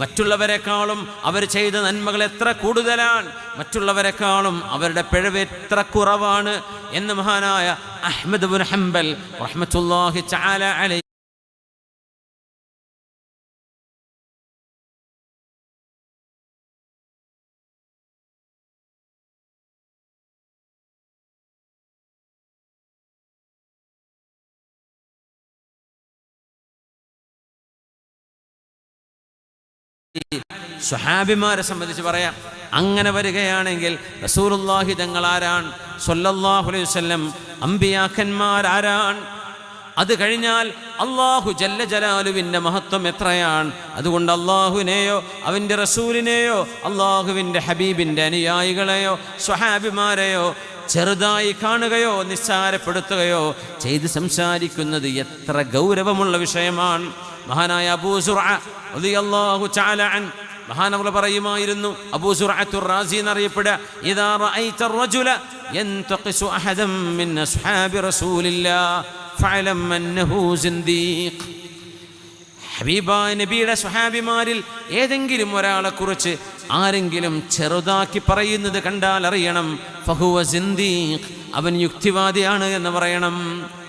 മറ്റുള്ളവരെക്കാളും അവർ ചെയ്ത നന്മകൾ എത്ര കൂടുതലാണ്. മറ്റുള്ളവരെക്കാളും അവരുടെ പിഴവ് എത്ര കുറവാണ് എന്ന് മഹാനായ അഹമ്മദ് ബുൻ ഹംബൽ റഹ്മത്തുള്ളാഹി തആല അലൈഹി സ്വഹാബിമാരെ സംബന്ധിച്ച് പറയാം. അങ്ങനെ വരികയാണെങ്കിൽ റസൂലുള്ളാഹി തങ്ങൾ ആരാണ് സല്ലല്ലാഹു അലൈഹി ആരാണ്? അത് കഴിഞ്ഞാൽ അള്ളാഹു ജല്ല ജലാലുവിന്റെ മഹത്വം എത്രയാണ്? അതുകൊണ്ട് അള്ളാഹുവിനെയോ അവന്റെ റസൂലിനെയോ അള്ളാഹുവിന്റെ ഹബീബിന്റെ അനുയായികളെയോ സ്വഹാബിമാരെയോ ചെറുതായി കാണുകയോ നിസ്സാരപ്പെടുത്തുകയോ ചെയ്ത് സംസാരിക്കുന്നത് എത്ര ഗൗരവമുള്ള വിഷയമാണ്. മഹാനായ അബൂസുറ അള്ളാഹു അൻ മഹാനവർ പറയുമായിരുന്നു അബൂ സുറഅത്തുർ റാസി എന്നറിയപ്പെടുക. ഇദാ റഅയ്ത റജുല യൻതഖിസു അഹദം മിൻ അസ്ഹാബി റസൂലില്ലാ ഫഅലം അന്നഹു സിന്ദീഖ്. ഹബീബ നബിയുടെ സ്വഹാബിമാരിൽ ഏതെങ്കിലും ഒരാളെക്കുറിച്ച് ആരെങ്കിലും ചെറുതാക്കി പറയുന്നത് കണ്ടാൽ അറിയണം ഫഹുവ സിന്ദീഖ് അവൻ യുക്തിവാദിയാണ് എന്ന് പറയണം.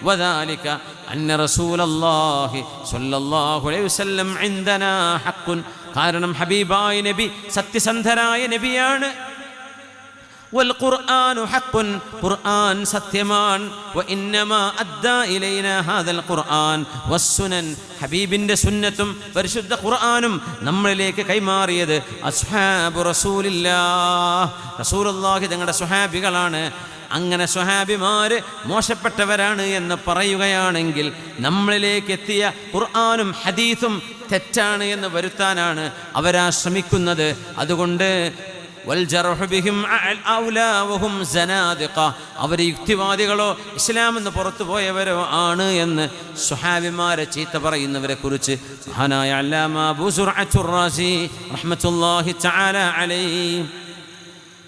വദാലിക അന്ന റസൂലല്ലാഹി സ്വല്ലല്ലാഹു അലൈഹി വസല്ലം ഇന്ദനാ ഹഖുൻ കാരണം ഹബീബായ നബി സത്യസന്ധരായ നബിയാണ് والقرآن حق قرآن സത്യമാണ് وإنما أدى إلينا هذا القرآن والسنن ഹബീബിൻ്റെ സുന്നത്തും പരിശുദ്ധ ഖുർആാനും നമ്മളിലേക്ക് കൈമാറിയത് അസ്ഹാബ് റസൂലില്ലാ റസൂലുള്ളാഹി തങ്ങളുടെ സ്വഹാബികളാണ് അങ്ങനെ സ്വഹാബിമാര് മോശപ്പെട്ടവരാണ് എന്ന് പറയുകയാണെങ്കിൽ നമ്മളിലേക്ക് എത്തിയ ഖുർആാനും ഹദീസും തെറ്റാണ് എന്ന് വരുത്താനാണ് അവരാ ശ്രമിക്കുന്നത്. അതുകൊണ്ട് അവർ യുക്തിവാദികളോ ഇസ്ലാം എന്ന് പുറത്തു പോയവരോ ആണ് എന്ന് സുഹാബിമാരെ ചീത്ത പറയുന്നവരെ കുറിച്ച്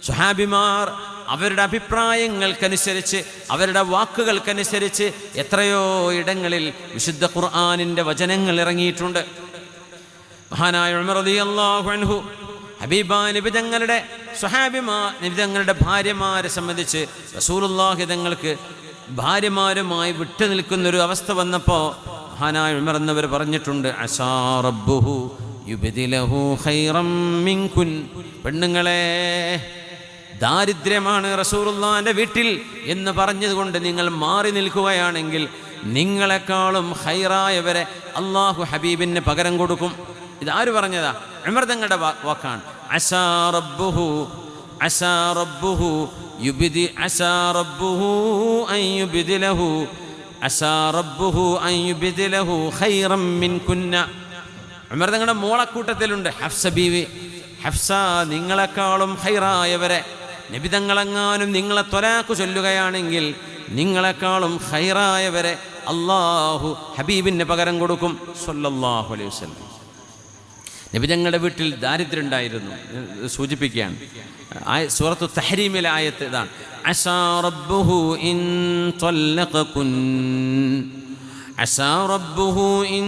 സുഹാബിമാർ അവരുടെ അഭിപ്രായങ്ങൾക്കനുസരിച്ച് അവരുടെ വാക്കുകൾക്കനുസരിച്ച് എത്രയോ ഇടങ്ങളിൽ വിശുദ്ധ ഖുർആാനിന്റെ വചനങ്ങൾ ഇറങ്ങിയിട്ടുണ്ട്. മഹാനായ ഉമർ റളിയല്ലാഹു അൻഹു ഹബീബ നിബിതങ്ങളുടെ സ്വഹാബിമാ നിബിതങ്ങളുടെ ഭാര്യമാരെ സംബന്ധിച്ച് റസൂലുള്ളാഹി തങ്ങൾക്ക് ഭാര്യമാരുമായി വിട്ടു നിൽക്കുന്നൊരു അവസ്ഥ വന്നപ്പോൾ മഹാനായ ഉമർ എന്നവർ പറഞ്ഞിട്ടുണ്ട് അസാ റബ്ബുഹു ഹൈറം ഖൈറം മിൻകുൻ. പെണ്ണുങ്ങളെ ദാരിദ്ര്യമാണ് റസൂറുല്ലാന്റെ വീട്ടിൽ എന്ന് പറഞ്ഞതുകൊണ്ട് നിങ്ങൾ മാറി നിൽക്കുകയാണെങ്കിൽ നിങ്ങളെക്കാളും ഹൈറായവരെ അള്ളാഹു ഹബീബിന് പകരം കൊടുക്കും. ഇതാര് പറഞ്ഞതാ? അമൃതങ്ങളുടെ വാക്കാണ്. അസാ റബ്ബുഹു അസാ റബ്ബുഹു യുബിദി കുന്ന. ഉമർ തങ്ങളുടെ മോളക്കൂട്ടത്തിലുണ്ട്. ഹഫ്സ ബീവി ഹഫ്സ നിങ്ങളെക്കാളും ഹൈറായവരെ. നബിതങ്ങളെങ്ങാനും നിങ്ങളെ തൊലാക്കു ചൊല്ലുകയാണെങ്കിൽ നിങ്ങളെക്കാളും ഹൈറായവരെ അള്ളാഹു ഹബീബിന് പകരം കൊടുക്കും സല്ലല്ലാഹു അലൈഹി വസല്ലം നബിതങ്ങളുടെ വീട്ടിൽ ദാരിദ്ര്യം ഉണ്ടായിരുന്നു ഇത് സൂചിപ്പിക്കുകയാണ് ആയ- സൂറത്തു തഹരീമിലെ ആയത്ത് ഇതാണ് അസാ റബ്ബുഹു ഇൻ ത്വല്ലഖകുൻ عسى ربه إن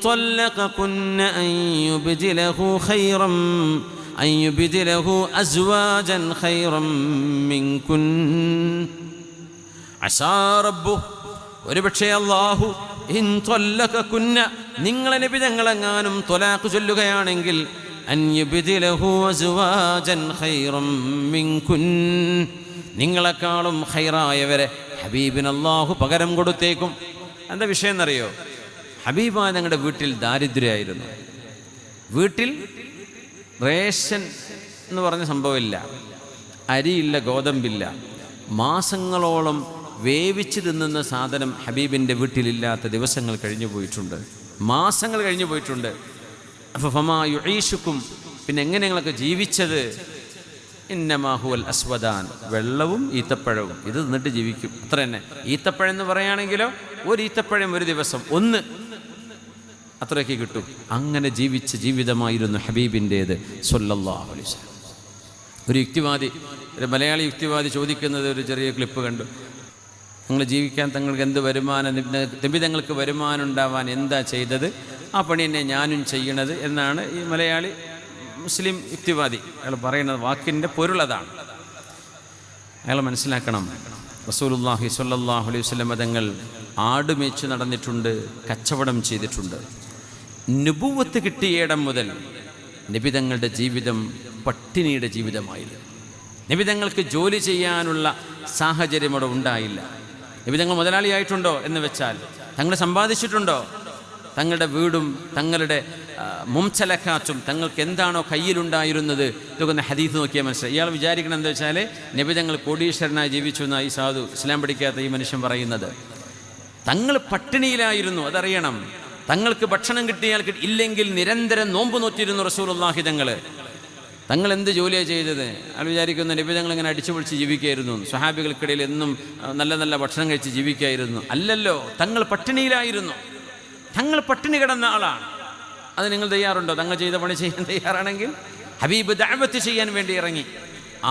طلقكن أن يبدله خيرا أن يبدله أزواجا خيرا منكن عسى ربه ഒരുപക്ഷെ അള്ളാഹു ഇൻ തൊല്ലക്കുന്ന നിങ്ങളെ നബി ഞങ്ങളെങ്ങാനും തൊലാക്ക് ചൊല്ലുകയാണെങ്കിൽ അന്യുബിദിലഹു അസുവാജൻ ഖൈറം മിൻകുൻ നിങ്ങളെക്കാളും ഹൈറായവരെ ഹബീബിന് അള്ളാഹു പകരം കൊടുത്തേക്കും എന്താ വിഷയം എന്നറിയോ ഹബീബ ഞങ്ങളുടെ വീട്ടിൽ ദാരിദ്ര്യമായിരുന്നു വീട്ടിൽ റേഷൻ എന്ന് പറഞ്ഞ സംഭവമില്ല. അരിയില്ല ഗോതമ്പില്ല. മാസങ്ങളോളം വേവിച്ച് തിന്നുന്ന സാധനം ഹബീബിന്റെ വീട്ടിലില്ലാത്ത ദിവസങ്ങൾ കഴിഞ്ഞു പോയിട്ടുണ്ട്. മാസങ്ങൾ കഴിഞ്ഞു പോയിട്ടുണ്ട്. അപ്പോൾ ഫമാ യുഴീഷുക്കും പിന്നെ എങ്ങനെ ഞങ്ങളൊക്കെ ജീവിച്ചത്? ഇന്നമാഹുവൽ അസ്വദാൻ. വെള്ളവും ഈത്തപ്പഴവും. ഇത് തിന്നിട്ട് ജീവിക്കും. അത്ര തന്നെ ഈത്തപ്പഴം എന്ന് പറയുകയാണെങ്കിലോ ഒരു ഈത്തപ്പഴം ഒരു ദിവസം. ഒന്ന് അത്രയൊക്കെ കിട്ടും. അങ്ങനെ ജീവിച്ച ജീവിതമായിരുന്നു ഹബീബിന്റേത് സൊല്ലല്ലാഹു ഒരു യുക്തിവാദി ഒരു മലയാളി യുക്തിവാദി ചോദിക്കുന്നത് ഒരു ചെറിയ ക്ലിപ്പ് കണ്ടു. നിങ്ങൾ ജീവിക്കാൻ തങ്ങൾക്ക് എന്ത് വരുമാനം നബി തങ്ങൾക്ക് വരുമാനം ഉണ്ടാവാൻ എന്താ ചെയ്തത്? ആ പണി തന്നെ ഞാനും ചെയ്യണത് എന്നാണ് ഈ മലയാളി മുസ്ലിം യുക്തിവാദി. അയാൾ പറയുന്നത് വാക്കിന്റെ പൊരുളതാണ് അയാൾ മനസ്സിലാക്കണം. റസൂലുല്ലാഹി സ്വല്ലല്ലാഹു അലൈഹി വസല്ലം തങ്ങൾ ആട് മേച്ച് നടന്നിട്ടുണ്ട് കച്ചവടം ചെയ്തിട്ടുണ്ട്. നുബുവത്ത് കിട്ടിയയിടം മുതൽ നിബിതങ്ങളുടെ ജീവിതം പട്ടിണിയുടെ ജീവിതമായിരുന്നു. നിബിതങ്ങൾക്ക് ജോലി ചെയ്യാനുള്ള സാഹചര്യം അവിടെ ഉണ്ടായില്ല. നിബിതങ്ങൾ മുതലാളിയായിട്ടുണ്ടോ എന്ന് വെച്ചാൽ തങ്ങൾ സമ്പാദിച്ചിട്ടുണ്ടോ? തങ്ങളുടെ വീടും തങ്ങളുടെ മുംചലക്കാച്ചും തങ്ങൾക്ക് എന്താണോ കയ്യിലുണ്ടായിരുന്നത്? ഇതൊക്കെ ഹദീസ് നോക്കിയാൽ മനസ്സിലായി. ഇയാൾ വിചാരിക്കണം എന്താ വെച്ചാൽ നിബിതങ്ങൾ കോടീശ്വരനായി ജീവിച്ചു എന്നായി സാധു ഇസ്ലാം പഠിക്കാത്ത ഈ മനുഷ്യൻ പറയുന്നത്. തങ്ങൾ പട്ടിണിയിലായിരുന്നു അതറിയണം. തങ്ങൾക്ക് ഭക്ഷണം കിട്ടിയാൽ ഇല്ലെങ്കിൽ നിരന്തരം നോമ്പ് നോറ്റിരുന്നു റസൂലുള്ളാഹി തങ്ങൾ തങ്ങൾ എന്ത് ജോലിയാണ് ചെയ്തത്? അയാൾ വിചാരിക്കുന്ന നബി തങ്ങൾ ഇങ്ങനെ അടിച്ചു പൊളിച്ച് ജീവിക്കായിരുന്നു. സ്വഹാബികൾക്കിടയിൽ എന്നും നല്ല നല്ല ഭക്ഷണം കഴിച്ച് ജീവിക്കായിരുന്നു. അല്ലല്ലോ തങ്ങൾ പട്ടിണിയിലായിരുന്നു. തങ്ങൾ പട്ടിണി കിടന്ന ആളാണ്. അത് നിങ്ങൾ തയ്യാറുണ്ടോ? തങ്ങൾ ചെയ്ത പണി ചെയ്യാൻ തയ്യാറാണെങ്കിൽ ഹബീബ് ദഅവത്ത് ചെയ്യാൻ വേണ്ടി ഇറങ്ങി.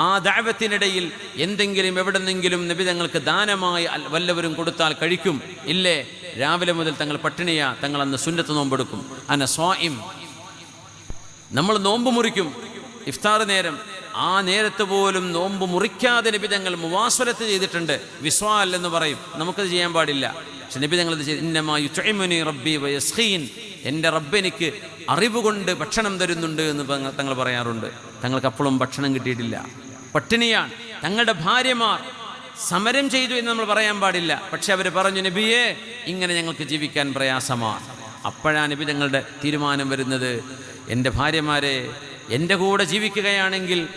ആ ദഅവത്തിനിടയിൽ എന്തെങ്കിലും എവിടെന്നെങ്കിലും നബി തങ്ങൾക്ക് ദാനമായി വല്ലവരും കൊടുത്താൽ കഴിക്കും. ഇല്ലേ? രാവിലെ മുതൽ തങ്ങൾ പട്ടിണിയ തങ്ങൾ അന്ന് സുന്നത്ത് നോമ്പെടുക്കും. അന സ്വാഇം നമ്മൾ നോമ്പ് മുറിക്കും. ഇഫ്താർ നേരം ആ നേരത്ത് പോലും നോമ്പ് മുറിക്കാതെ നബി തങ്ങൾ മുവാസ്വലത്ത് ചെയ്തിട്ടുണ്ട്. വിസ്വാൽ എന്ന് പറയും. നമുക്കത് ചെയ്യാൻ പാടില്ല. പക്ഷെ നബി തങ്ങൾ ഇത് ചെയ്ത് ഇന്നമാ റബ്ബി എന്റെ റബ്ബ് എനിക്ക് അറിവ് കൊണ്ട് ഭക്ഷണം തരുന്നുണ്ട് എന്ന് തങ്ങൾ പറയാറുണ്ട്. തങ്ങൾക്ക് അപ്പോഴും ഭക്ഷണം കിട്ടിയിട്ടില്ല. പട്ടിണിയാണ്. തങ്ങളുടെ ഭാര്യമാർ സമരം ചെയ്തു എന്ന് നമ്മൾ പറയാൻ പാടില്ല. പക്ഷെ അവർ പറഞ്ഞു നബിയെ ഇങ്ങനെ ഞങ്ങൾക്ക് ജീവിക്കാൻ പ്രയാസമാണ് അപ്പോഴാണ് നബി ഞങ്ങളുടെ തീരുമാനം വരുന്നത്. എന്റെ ഭാര്യമാരെ എന്റെ കൂടെ ജീവിക്കുകയാണെങ്കിൽ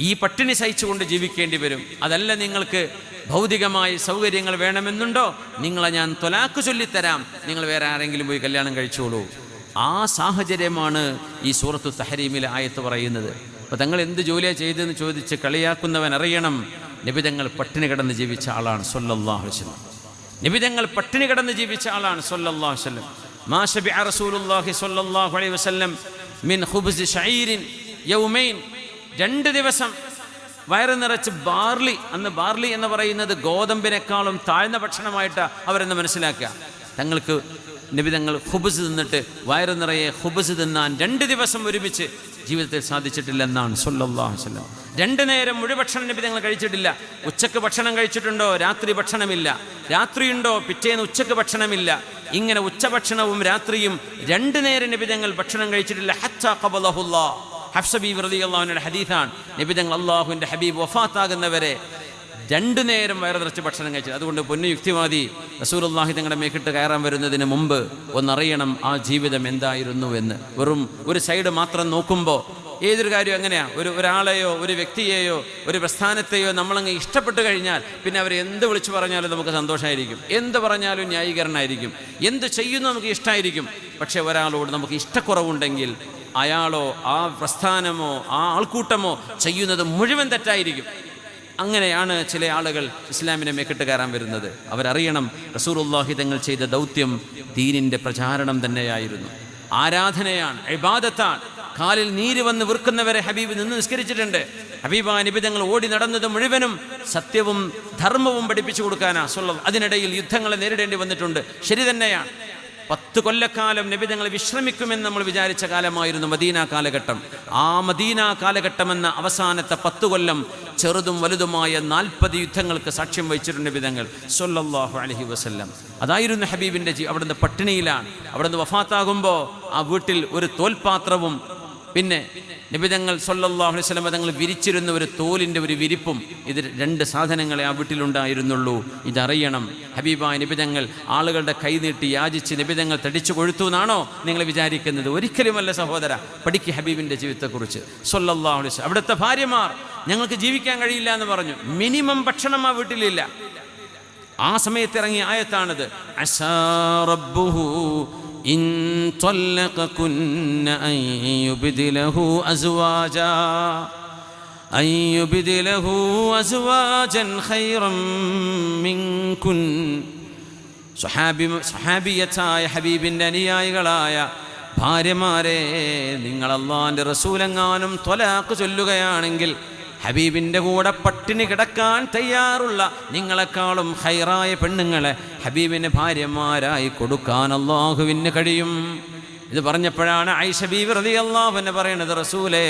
ഈ പട്ടിണി സഹിച്ചുകൊണ്ട് ജീവിക്കേണ്ടി വരും. അതല്ല നിങ്ങൾക്ക് ഭൗതികമായ സൗകര്യങ്ങൾ വേണമെന്നുണ്ടോ? നിങ്ങളെ ഞാൻ തൊലാക്ക് ചൊല്ലിത്തരാം. നിങ്ങൾ വേറെ ആരെങ്കിലും പോയി കല്യാണം കഴിച്ചോളൂ. ആ സാഹചര്യമാണ് ഈ സൂറത്തു തഹരീമിലെ ആയത്ത് പറയുന്നത്. അപ്പോൾ തങ്ങൾ എന്ത് ജോലിയാണ് ചെയ്തതെന്ന് ചോദിച്ച് കളിയാക്കുന്നവൻ അറിയണം. നിബിതങ്ങൾ പട്ടിണി കിടന്ന് ജീവിച്ച ആളാണ് സൊല്ലാഹു വസ്ലം നിബിതങ്ങൾ പട്ടിണി കിടന്ന് ജീവിച്ച ആളാണ് സൊല്ലാഹു വസ്ലം മാ ശബിഅ റസൂലുള്ളാഹി സ്വല്ലല്ലാഹു അലൈഹി വസല്ലം മിൻ ഹുബ്സ് ഷഈരിൻ യൗമൈൻ. രണ്ട് ദിവസം വയറ് നിറച്ച് ബാർലി അന്ന് ബാർലി എന്ന് പറയുന്നത് ഗോതമ്പിനേക്കാളും താഴ്ന്ന ഭക്ഷണമായിട്ട് അവരെന്ന് മനസ്സിലാക്കുക. തങ്ങൾക്ക് നബി തങ്ങൾ ഹുബസ് തിന്നിട്ട് വയറു നിറയെ ഹുബസ് തിന്നാൻ രണ്ട് ദിവസം ഒരുമിച്ച് ജീവിതത്തിൽ സാധിച്ചിട്ടില്ലെന്നാണ് സൊല്ലാഹുസല്ല രണ്ട് നേരം മുഴുഭക്ഷണം നബി തങ്ങൾ കഴിച്ചിട്ടില്ല. ഉച്ചയ്ക്ക് ഭക്ഷണം കഴിച്ചിട്ടുണ്ടോ? രാത്രി ഭക്ഷണമില്ല. രാത്രിയുണ്ടോ? പിറ്റേന്ന് ഉച്ചയ്ക്ക് ഭക്ഷണമില്ല. ഇങ്ങനെ ഉച്ചഭക്ഷണവും രാത്രിയും രണ്ട് നേരം നബി തങ്ങൾ ഭക്ഷണം കഴിച്ചിട്ടില്ല. ഹഫ്സബി വെറുതെ അള്ളാഹുവിന്റെ ഹദീഫാണ് നബി തങ്ങൾ അള്ളാഹുവിന്റെ ഹബീബ് വഫാത്താകുന്നവരെ രണ്ടു നേരം വയറ് നിറച്ച് ഭക്ഷണം കഴിച്ചത്. അതുകൊണ്ട് പൊന്നു യുക്തിവാദി റസൂലുള്ളാഹി തങ്ങളുടെ മേക്കിട്ട് കയറാൻ വരുന്നതിന് മുമ്പ് ഒന്നറിയണം ആ ജീവിതം എന്തായിരുന്നു എന്ന്. വെറും ഒരു സൈഡ് മാത്രം നോക്കുമ്പോൾ ഏതൊരു കാര്യം എങ്ങനെയാ ഒരു ഒരാളെയോ ഒരു വ്യക്തിയെയോ ഒരു പ്രസ്ഥാനത്തെയോ നമ്മളങ്ങ് ഇഷ്ടപ്പെട്ട് കഴിഞ്ഞാൽ പിന്നെ അവർ എന്ത് വിളിച്ചു പറഞ്ഞാലും നമുക്ക് സന്തോഷമായിരിക്കും എന്ത് പറഞ്ഞാലും ന്യായീകരണമായിരിക്കും എന്ത് ചെയ്യുന്നു നമുക്ക് ഇഷ്ടമായിരിക്കും പക്ഷേ ഒരാളോട് നമുക്ക് ഇഷ്ടക്കുറവുണ്ടെങ്കിൽ അയാളോ ആ പ്രസ്ഥാനമോ ആ ആൾക്കൂട്ടമോ ചെയ്യുന്നത് മുഴുവൻ തെറ്റായിരിക്കും. അങ്ങനെയാണ് ചില ആളുകൾ ഇസ്ലാമിനെ മേക്കിട്ട് കയറാൻ വരുന്നത്. അവരറിയണം റസൂറുല്ലാഹി തങ്ങൾ ചെയ്ത ദൗത്യം ദീനിന്റെ പ്രചാരണം തന്നെയായിരുന്നു. ആരാധനയാണ് ഇബാദത്താണ്. കാലിൽ നീര് വന്ന് വിർക്കുന്നവരെ ഹബീബ് നിന്ന് നിസ്കരിച്ചിട്ടുണ്ട്. ഹബീബ നിബിതങ്ങൾ ഓടി നടന്നത് മുഴുവനും സത്യവും ധർമ്മവും പഠിപ്പിച്ചു കൊടുക്കാനാ. സ്വല്ലം അതിനിടയിൽ യുദ്ധങ്ങളെ നേരിടേണ്ടി വന്നിട്ടുണ്ട്. ശരി തന്നെയാണ്. പത്ത് കൊല്ലക്കാലം നബി തങ്ങൾ വിശ്രമിക്കുമെന്ന് നമ്മൾ വിചാരിച്ച കാലമായിരുന്നു മദീന കാലഘട്ടം. ആ മദീന കാലഘട്ടമെന്ന അവസാനത്തെ പത്ത് കൊല്ലം ചെറുതും വലുതുമായ നാൽപ്പത് യുദ്ധങ്ങൾക്ക് സാക്ഷ്യം വഹിച്ചിട്ടുണ്ട് വിധങ്ങൾ സൊല്ലാഹു അലഹി വസ്ല്ലം. അതായിരുന്നു ഹബീബിന്റെ ജീ അവിടുന്ന് പട്ടിണിയിലാണ്. അവിടുന്ന് വഫാത്താകുമ്പോൾ ആ വീട്ടിൽ ഒരു തോൽപാത്രവും പിന്നെ നിബിതങ്ങൾ സൊല്ലാഹു അലൈഹി വസല്ലം തങ്ങൾ വിരിച്ചിരുന്ന ഒരു തോലിന്റെ ഒരു വിരിപ്പും ഇത് രണ്ട് സാധനങ്ങളെ ആ വീട്ടിലുണ്ടായിരുന്നുള്ളൂ. ഇതറിയണം. ഹബീബായ നിബിതങ്ങൾ ആളുകളുടെ കൈ നീട്ടി യാചിച്ച് നിബിതങ്ങൾ തടിച്ചു കൊഴുത്തു എന്നാണോ നിങ്ങൾ വിചാരിക്കുന്നത്? ഒരിക്കലുമല്ല സഹോദര പഠിക്ക് ഹബീബിന്റെ ജീവിതത്തെക്കുറിച്ച്. സൊല്ലാഹു വസല്ലം അവിടുത്തെ ഭാര്യമാർ ഞങ്ങൾക്ക് ജീവിക്കാൻ കഴിയില്ല എന്ന് പറഞ്ഞു. മിനിമം ഭക്ഷണം ആ വീട്ടിലില്ല. ആ സമയത്ത് ഇറങ്ങിയ ആയത്താണിത്. അസാ റബ്ബുഹു إن طلقكن أن يبدله أزواجا أن يبدله أزواجا خيرا منكن സ്വഹാബി സ്വഹാബിയത്തായ ഹബീബിൻ്റെ അനുയായികളായ ഭാര്യമാരെ നിങ്ങൾ അള്ളാൻ്റെ റസൂലെങ്ങാനും തൊലാക്ക് ചൊല്ലുകയാണെങ്കിൽ ഹബീബിന്റെ കൂടെ പട്ടിണി കിടക്കാൻ തയ്യാറുള്ള നിങ്ങളെക്കാളും ഹൈറായ പെണ്ണുങ്ങളെ ഹബീബിന് ഭാര്യമാരായി കൊടുക്കാൻ അള്ളാഹുവിന് കഴിയും. ഇത് പറഞ്ഞപ്പോഴാണ് ഐഷ ബീവി റളിയല്ലാഹു അൻഹ പറയണത് റസൂലേ.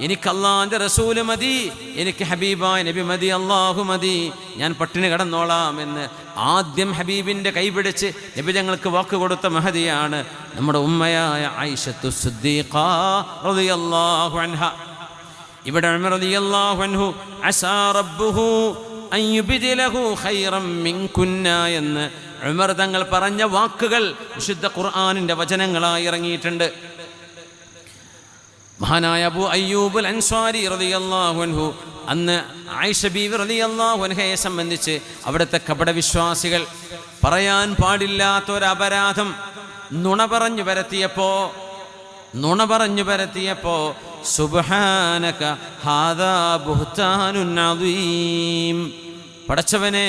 എനിക്ക് അള്ളാന്റെ റസൂൽ മതി എനിക്ക് ഹബീബായ നബി മതി അള്ളാഹു മതി. ഞാൻ പട്ടിണി കടന്നോളാം എന്ന് ആദ്യം ഹബീബിന്റെ കൈപിടിച്ച് നബി ഞങ്ങൾക്ക് വാക്ക് കൊടുത്ത മഹതിയാണ് നമ്മുടെ ഉമ്മയായ റളിയല്ലാഹു അൻഹ. ഇവിടെ എന്ന് ഉമർ തങ്ങൾ പറഞ്ഞ വാക്കുകൾ വിശുദ്ധ ഖുർആനിന്റെ വചനങ്ങളായി ഇറങ്ങിയിട്ടുണ്ട്. മഹാനായ അബു അയ്യൂബുൽ അൻസ്വാരി റളിയല്ലാഹു അൻഹു അന്ന് ആയിഷ ബീവി റളിയല്ലാഹു അൻഹയെ സംബന്ധിച്ച് അവിടുത്തെ കപടവിശ്വാസികൾ പറയാൻ പാടില്ലാത്ത ഒരു അപരാധം നുണ പറഞ്ഞു പരത്തിയപ്പോ നുണ പറഞ്ഞു പരത്തിയപ്പോ സുബ്ഹാനക ഹാദാ പടച്ചവനെ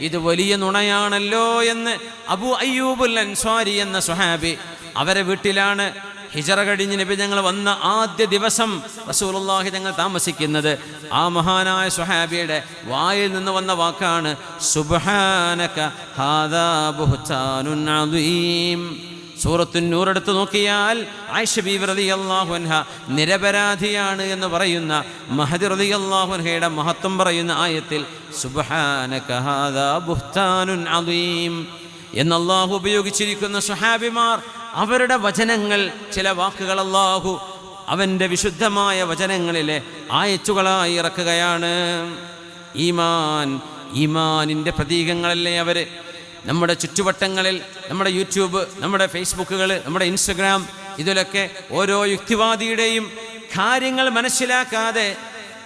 ഇത് വലിയ നുണയാണല്ലോ എന്ന് അബു അയ്യൂബുൽ അൻസ്വാരി എന്ന സുഹാബി അവരെ വീട്ടിലാണ് ഹിജറ കഴിഞ്ഞ് നബി ഞങ്ങൾ വന്ന ആദ്യ ദിവസം റസൂലുള്ളാഹി ഞങ്ങൾ താമസിക്കുന്നത്. ആ മഹാനായ സുഹാബിയുടെ വായിൽ നിന്ന് വന്ന വാക്കാണ് സുബ്ഹാനക ഹാദാ ബുഹ്താനുൻ അദീം. സൂറത്തു നൂറെടുത്ത് നോക്കിയാൽ ആയിഷ റളിയല്ലാഹു അൻഹ നിരപരാധിയാണ് എന്ന് പറയുന്ന മഹദി റളിയല്ലാഹു അൻഹയുടെ മഹത്വം പറയുന്ന ആയത്തിൽ ബുഹ്താനുൻ അദീം. എന്ന് അള്ളാഹു ഉപയോഗിച്ചിരിക്കുന്ന സുഹാബിമാർ അവരുടെ വചനങ്ങൾ ചില വാക്കുകൾ അള്ളാഹു അവന്റെ വിശുദ്ധമായ വചനങ്ങളിലെ ആയച്ചുകളായി ഇറക്കുകയാണ്. ഈമാൻ ഈമാനിന്റെ പ്രതീകങ്ങളല്ലേ അവർ നമ്മുടെ ചുറ്റുവട്ടങ്ങളിൽ നമ്മുടെ യൂട്യൂബ് നമ്മുടെ ഫേസ്ബുക്കുകൾ നമ്മുടെ ഇൻസ്റ്റഗ്രാം ഇതിലൊക്കെ ഓരോ യുക്തിവാദിയുടെയും കാര്യങ്ങൾ മനസ്സിലാക്കാതെ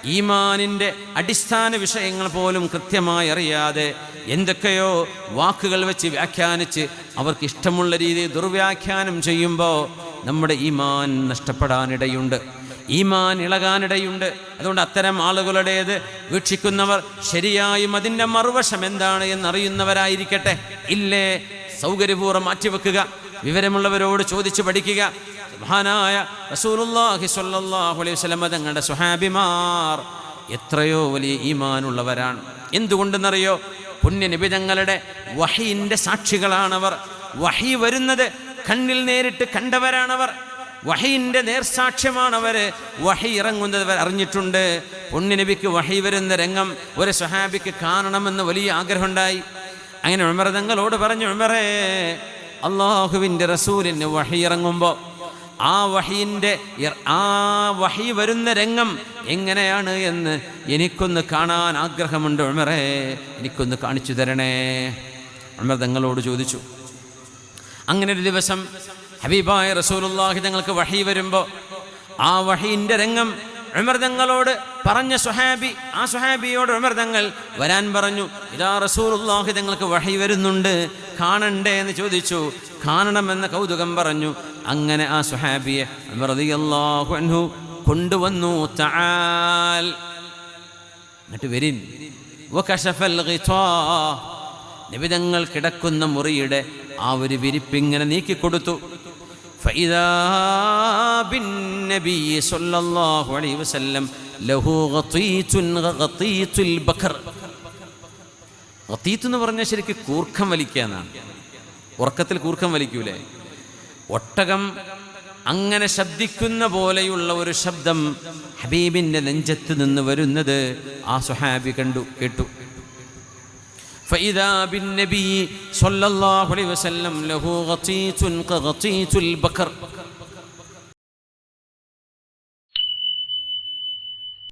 ഈമാനിന്റെ അടിസ്ഥാന വിഷയങ്ങൾ പോലും കൃത്യമായി അറിയാതെ എന്തൊക്കെയോ വാക്കുകൾ വെച്ച് വ്യാഖ്യാനിച്ച് അവർക്ക് ഇഷ്ടമുള്ള രീതിയിൽ ദുർവ്യാഖ്യാനം ചെയ്യുമ്പോൾ നമ്മുടെ ഈമാൻ നഷ്ടപ്പെടാനിടയുണ്ട്. ഈമാൻ ഇളകാനിടയുണ്ട്. അതുകൊണ്ട് അത്തരം ആളുകളുടേത് വീക്ഷിക്കുന്നവർ ശരിയായും അതിന്റെ മറുവശം എന്താണ് എന്നറിയുന്നവരായിരിക്കട്ടെ. ഇല്ലേ? സൗകര്യപൂർവം മാറ്റിവെക്കുക. വിവരമുള്ളവരോട് ചോദിച്ചു പഠിക്കുക. മഹാനായ റസൂലുള്ളാഹി സ്വല്ലല്ലാഹു അലൈഹി വസല്ലം തങ്ങളുടെ സുഹാബിമാർ എത്രയോ വലിയ ഈമാനുള്ളവരാണ്. എന്തുകൊണ്ടെന്നറിയോ? പുണ്യനബി തങ്ങളുടെ വഹീന്റെ സാക്ഷികളാണവർ. വഹി വരുന്നത് കണ്ണിൽ നേരിട്ട് കണ്ടവരാണവർ. വഹീന്റെ നേർസാക്ഷ്യമാണവർ വഹി ഇറങ്ങുന്നത് അറിഞ്ഞിട്ടുണ്ട്. പുണ്യനബിക്ക് വഹി വരുന്ന രംഗം ഒരു സുഹാബിക്ക് കാണണമെന്ന് വലിയ ആഗ്രഹമുണ്ടായി. അങ്ങനെ ഉമർ തങ്ങളോട് പറഞ്ഞു ഉമറേ അള്ളാഹുവിന്റെ റസൂലിന് വഹി ഇറങ്ങുമ്പോൾ ആ വഹീന്റെ ആ വഹി വരുന്ന രംഗം എങ്ങനെയാണ് എന്ന് എനിക്കൊന്ന് കാണാൻ ആഗ്രഹമുണ്ട് ഉമറേ. എനിക്കൊന്ന് കാണിച്ചു തരണേ. ഉമർ തങ്ങളോട് ചോദിച്ചു. അങ്ങനെ ഒരു ദിവസം ഹബീബായ റസൂലുള്ളാഹി തങ്ങൾക്ക് വഹി വരുമ്പോൾ ആ വഹീന്റെ രംഗം ഉമർ തങ്ങളോട് പറഞ്ഞ സുഹാബി ആ സുഹാബിയോട് ഉമർ തങ്ങൾ വരാൻ പറഞ്ഞു. ഇതാ റസൂലുള്ളാഹി തങ്ങൾക്ക് വഹി വരുന്നുണ്ട്. കാണണ്ടേ എന്ന് ചോദിച്ചു. കാണണമെന്ന കൗതുകം പറഞ്ഞു. അങ്ങനെ ആ സുഹാബിയെ അൻഹു കൊണ്ടുവന്നു. തആൽ. എന്നിട്ട് വരിൻ. നിബിതങ്ങൾ കിടക്കുന്ന മുറിയുടെ ആ ഒരു വിരിപ്പിങ്ങനെ നീക്കിക്കൊടുത്തു എന്ന് പറഞ്ഞാൽ ശരിക്കും കൂർക്കം വലിക്കുക എന്നാണ്. ഉറക്കത്തിൽ കൂർക്കം വലിക്കൂലേ? ഒട്ടകം അങ്ങനെ ശബ്ദിക്കുന്ന പോലെയുള്ള ഒരു ശബ്ദം ഹബീബിന്റെ നെഞ്ചത്ത് നിന്ന് വരുന്നത് ആ സുഹാബി കണ്ടു കേട്ടു. വസല്ലം ലഹു ഖതീതുൻ ഖതീതുൽ ബക്കർ